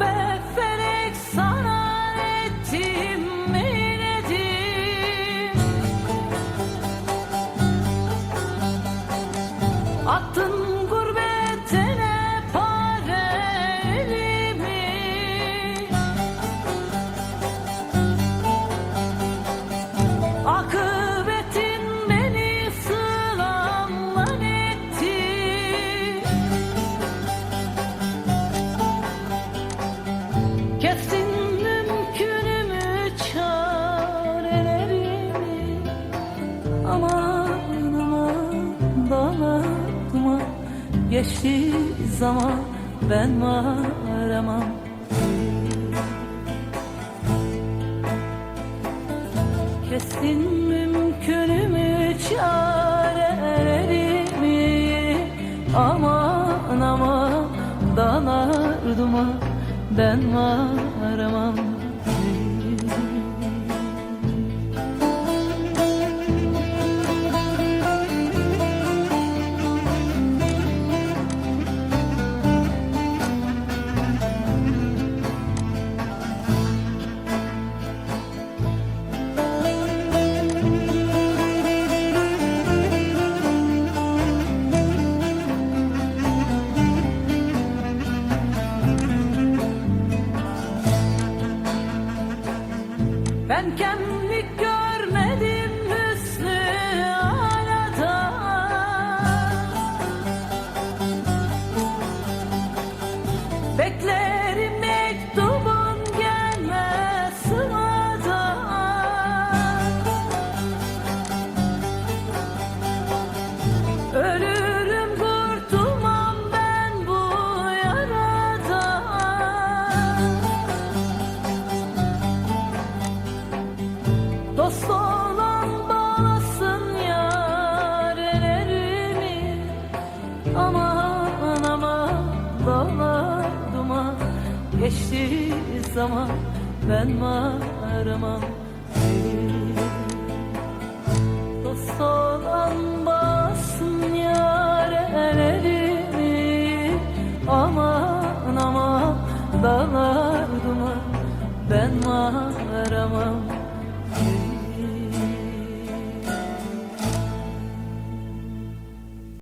perfect. Zaman ben varamam. Kestin mümkünümü çarelerimi? Aman aman dalar duman ben varamam Ben kemlik görmedim dost olan yar ellerimi Aman aman dağlar duman. Geçti zaman ben maramam seni Dost olan yar ellerimi Aman aman dağlar ben maramam seni